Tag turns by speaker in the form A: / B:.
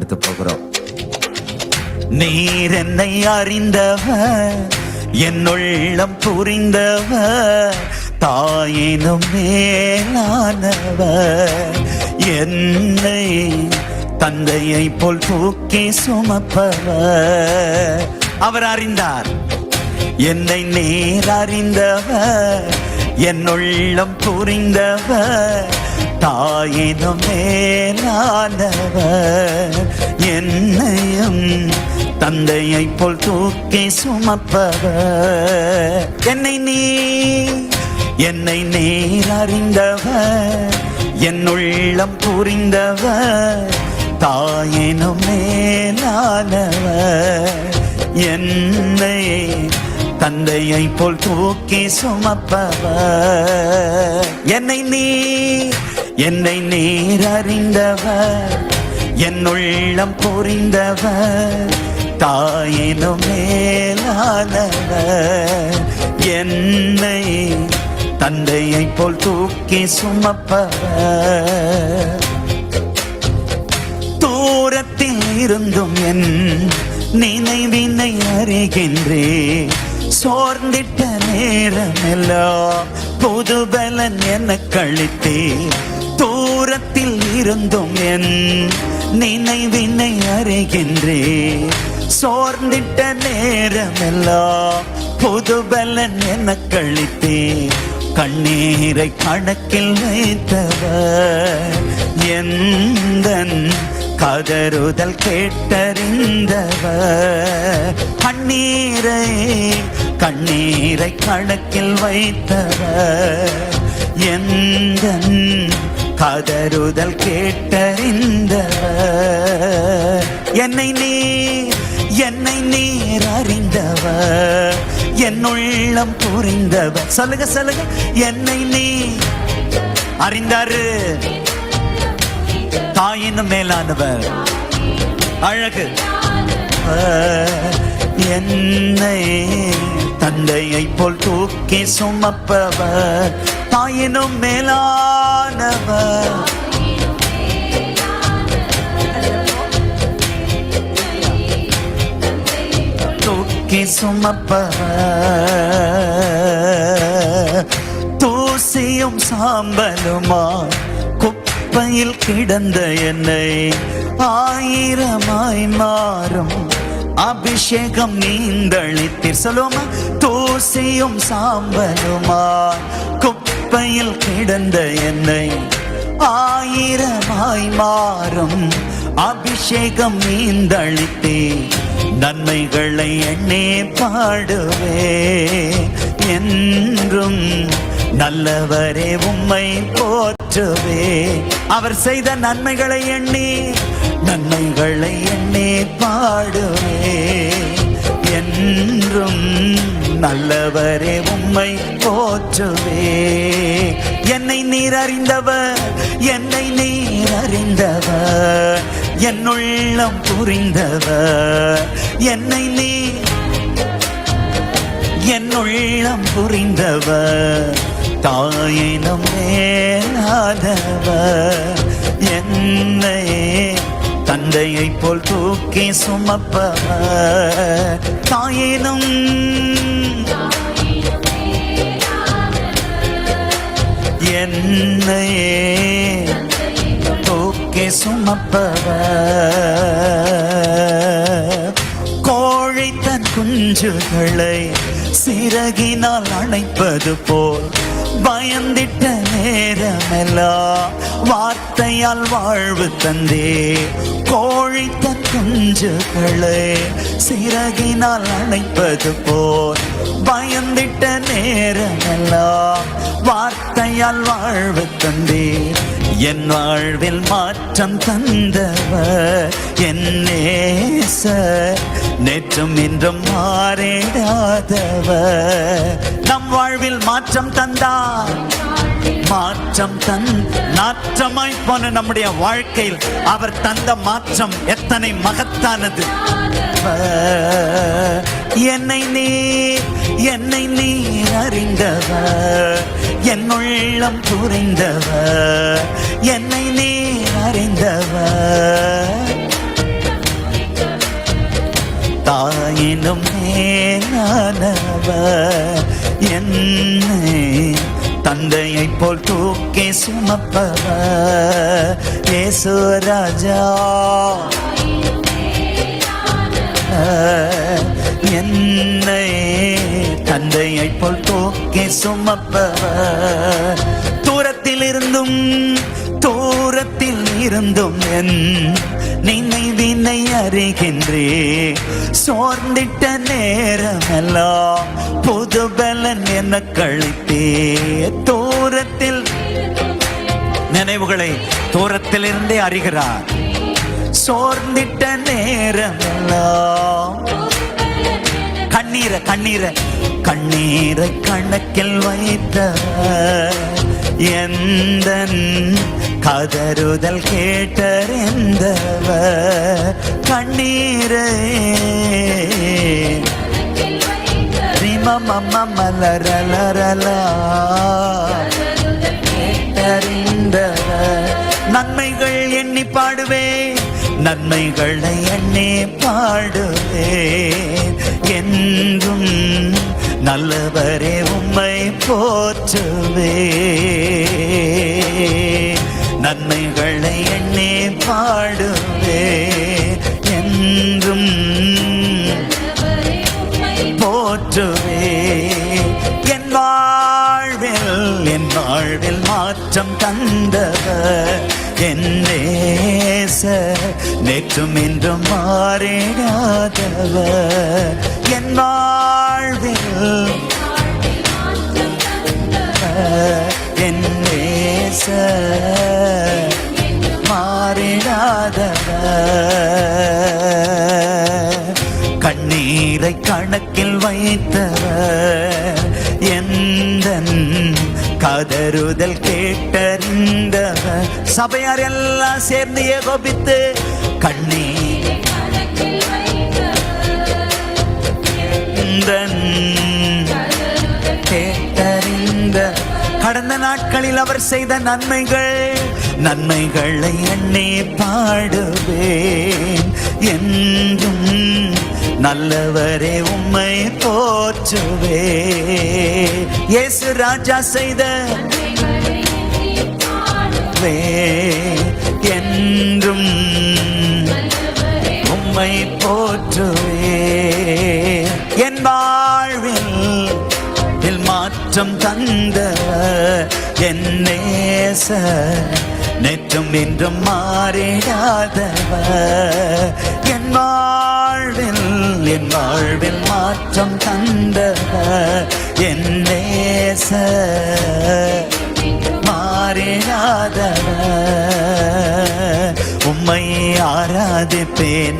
A: எடுத்து போகிறோம் நீர் என்னை அறிந்தவர் என்னுள்ளம் புரிந்தவர் தாயினும் மேலானவர். என்னை தந்தையை போல் தூக்கி சுமப்பவர். அவர் அறிந்தார் என்னை நேர் அறிந்தவர் என்னுள்ளம் புரிந்தவர். தாயினும் மேலானவர். என்னையும் தந்தையை போல் தூக்கி சுமப்பவர். என்னை நீ என்னை நேர் அறிந்தவர். என்னுள்ளம் புரிந்தவர். தாயினும் மேலானவர். என்னை தந்தையை போல் தூக்கி சுமப்பவர். என்னை நீ என்னை நீர் அறிந்தவர் என்னுள்ளம் புரிந்தவர் தாயினும் மேலானவர். என்னை தந்தையை போல் தூக்கி சுமப்பவர். தூரத்தில் இருந்தும் என் நினைவினை அறிகின்றே சோர்ந்திட்ட நேரமெல்லாம் புதுபலன் என கழித்தே தூரத்தில் இருந்தும் என் நினைவினை அறிகின்றே. சோர்ந்திட்ட நேரமெல்லாம் புதுபலன் என கழித்தே கண்ணீரை கணக்கில் வைத்தவர் எந்தன் கதறுதல் கேட்டறிந்தவர். கண்ணீரை கண்ணீரை கணக்கில் வைத்தவர் எந்தன் கதறுதல் கேட்டறிந்தவர் என்னை நீ என்னை நீர் அறிந்தவர். என்னுள்ளம் புரிந்தவர். சொல்லுங்க சொல்லுங்க. என்னை நீ அறிந்தாரு. தாயினும் மேலானவர். அழகு. என்னை தந்தையை போல் தூக்கி சுமப்பவர். தாயினும் மேலானவர். தூக்கி சுமப்பவர். தூசியும் சாம்பலுமா குப்பையில் கிடந்த என்னை ஆயிரமாய் மாறும். அபிஷேகம் நீந்தளித்தீர். சொல்லுவோமா தோசையும் சாம்பலுமாய் குப்பையில் கிடந்த என்னை ஆயிரமாய் மாறும். அபிஷேகம் நீந்தளித்தே நன்மைகளை எண்ணே பாடுவே என்றும். நல்லவரே உம்மை போர் போற்றுவே. அவர் செய்த நன்மைகளை எண்ணி நன்மைகளை எண்ணி பாடுவே. என்றும் நல்லவரே உம்மை போற்றுவே. என்னை நீர் அறிந்தவர் என்னை நீர் அறிந்தவர். என்னுள்ளம் புரிந்தவர் என்னை நீ என்னுள்ளம் புரிந்தவர். தாயினும் மேலாதவர் என்னை தந்தையை போல் தூக்கி சுமப்பவர். தாயினும் என்னையே தூக்கி சுமப்பவர். கோழை தன் குஞ்சுகளை சிறகினால் அணைப்பது போல் பயந்திட்ட நேரமெல்லாம் வார்த்தையால் வாழ்வு தந்தே. கோழித்த தன் குஞ்சுகளை சிறகினால் அணைப்பது போல். பயந்திட்ட நேரமெல்லாம் வார்த்தையால் வாழ்வு தந்தே. என் வாழ்வில் மாற்றம் தந்தவர் என் நேசர். நேற்றும் இன்றும் மாறிடாதவர். நம் வாழ்வில் மாற்றம் தந்தார். மாற்றம் தன் நாற்றமாய் போன நம்முடைய வாழ்க்கையில் அவர் தந்த மாற்றம் எத்தனை மகத்தானது. என்னை நீர் என்னை நீர் அறிந்தவர். என் உள்ளம் புரிந்தவர். என்னை நீர் அறிந்தவர். தாயினும் மேலானவர். என்னை தந்தையை போல் தூக்கி சுமப்பவர். ஏசு ராஜா. என்னை தந்தையை போல் தூக்கி சுமப்பவர். தூரத்தில் இருந்தும் தூரத்தில் இருந்தும் என் நினைவினை அறிகின்றே சோர்ந்திட்ட நேரமெல்லாம் புது பலன் என கழித்தே. தூரத்தில் நினைவுகளை தூரத்தில் இருந்தே அறிகிறார். சோர்ந்திட்ட நேரமெல்லாம் கண்ணீரை கண்ணீரை கண்ணீரை கணக்கில் வைத்த எந்த கதறுதல் கேட்டறிந்தவ கண்ணீரே. மலரலரலா கேட்டறிந்தவர். நன்மைகள் எண்ணி பாடுவேன். நன்மைகளை எண்ணே பாடுவேன். என்றும் நல்லவரே உம்மை போற்றுவே நன்மைகளை எண்ணே பாடுவே என்றும் போற்றுவே என் வாழ்வில் என் வாழ்வில் மாற்றம் தந்தவர். என்னேச நேற்றும் இன்றும் மாறிடாதவர். என் வாழ்வில் என்னேச மாறிடாதவர். கண்ணீரை கணக்கில் வைத்தவர் எந்த கதறுதல் கேட்டறிந்த சபையார் எல்லாம் சேர்ந்து ஏகோபித்து கண்ணீர் கேட்டறிந்த கடந்த நாட்களில் அவர் செய்த நன்மைகள் நன்மைகளை எண்ணே பாடுவேன். என்றும் நல்லவரே உம்மை போற்றுவே இயேசு ராஜா செய்த வே என்றும் உம்மை போற்றுவே. என் வாழ்வில் மாற்றம் தந்த என் நேச நேற்றும் இன்றும் மாறிடாதவர். என் வாழ்வில் என் வாழ்வில் மாற்றம் தந்தவர் என் நேச மாறிடாதவர் உம்மை ஆராதிப்பேன்